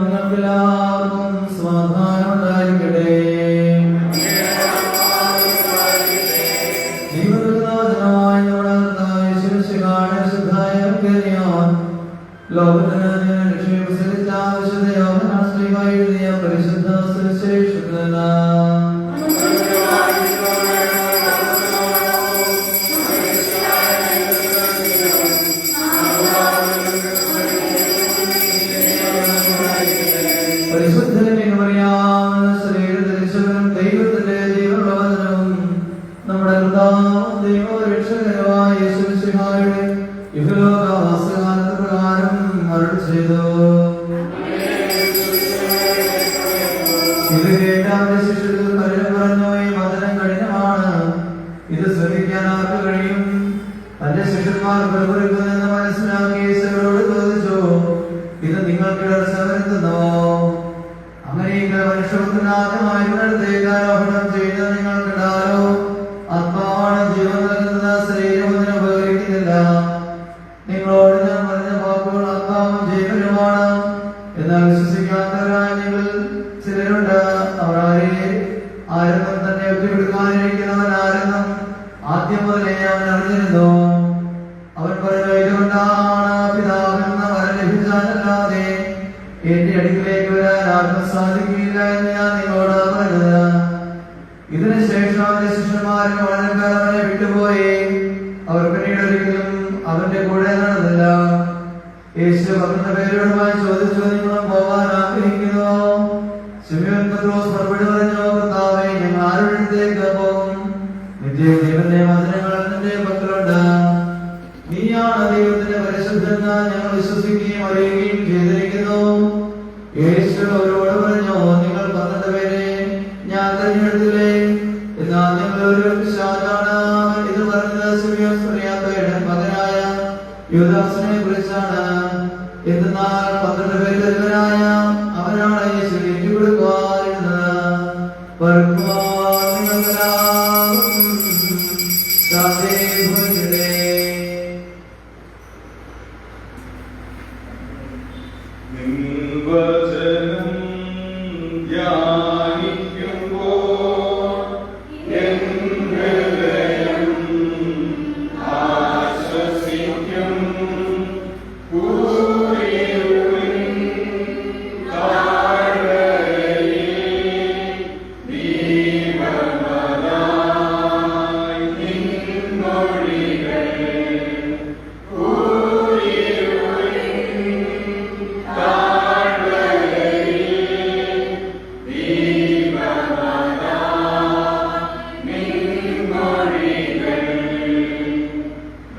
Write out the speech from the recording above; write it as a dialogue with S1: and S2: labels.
S1: നിങ്ങൾക്കെല്ലാവർക്കും സമാധാനം ഉണ്ടായിരിക്കട്ടെ ലോകത്തിന് ചെയ്തു. ഇത് കേട്ടാതെ ശിശുക്കൾ പലരും പറഞ്ഞു ഈ വചനം കഠിനമാണ്. ഇത് ശ്രമിക്കാൻ ആർക്ക് കഴിയും? തന്റെ ശിഷ്യന്മാർ പ്രവർത്തിക്കുന്നെന്ന് മനസ്സിലാക്കി ഈശ്വരോട് ചോദിച്ചു ഇത് നിങ്ങൾക്ക് രസമെത്തുന്നോ അങ്ങനെ മനുഷ്യപുത്രനാഥമായി ഇവിടത്തേക്ക് ആരോപണം ചെയ്ത്? ആരെന്നും തന്നെ ഒറ്റപ്പെടുക്കാനിരിക്കുന്നവൻ ആരെന്നും ആദ്യം മുതലേ അവൻ അറിഞ്ഞിരുന്നു. അവൻ പറഞ്ഞു ഇതുകൊണ്ടാണ് പിതാവെന്ന വരം ലഭിച്ചാലല്ലാതെ എന്റെ അടുക്കിലേക്ക് വരാൻ ആർക്കും സാധിക്കില്ല എന്ന് ഞാൻ നിങ്ങളോട് പറഞ്ഞത്. ഇതിനുശേഷം അവന്റെ ശിഷ്യന്മാരും വളരെ പേർ അവനെ വിട്ടുപോയി. അവർ പിന്നീട് ഒരിക്കലും അവന്റെ കൂടെ നടന്നില്ല. യേശു പന്ത്രണ്ട് പേരോടുമായി ചോദിച്ചു നിങ്ങളും പോകാൻ ആഗ്രഹിക്കുന്നു ശിവൻ പത്രോസ് ഞങ്ങൾ പരിശുദ്ധന ഞങ്ങൾ വിശ്വസിക്കുകയും പറഞ്ഞു നിങ്ങൾ പന്ത്രണ്ട് പേരെ ഞാൻ നിങ്ങൾ പന്ത്രണ്ട് അവനാണ് യേശു കൊടുക്കുവാൻ വർക്കുവാൻ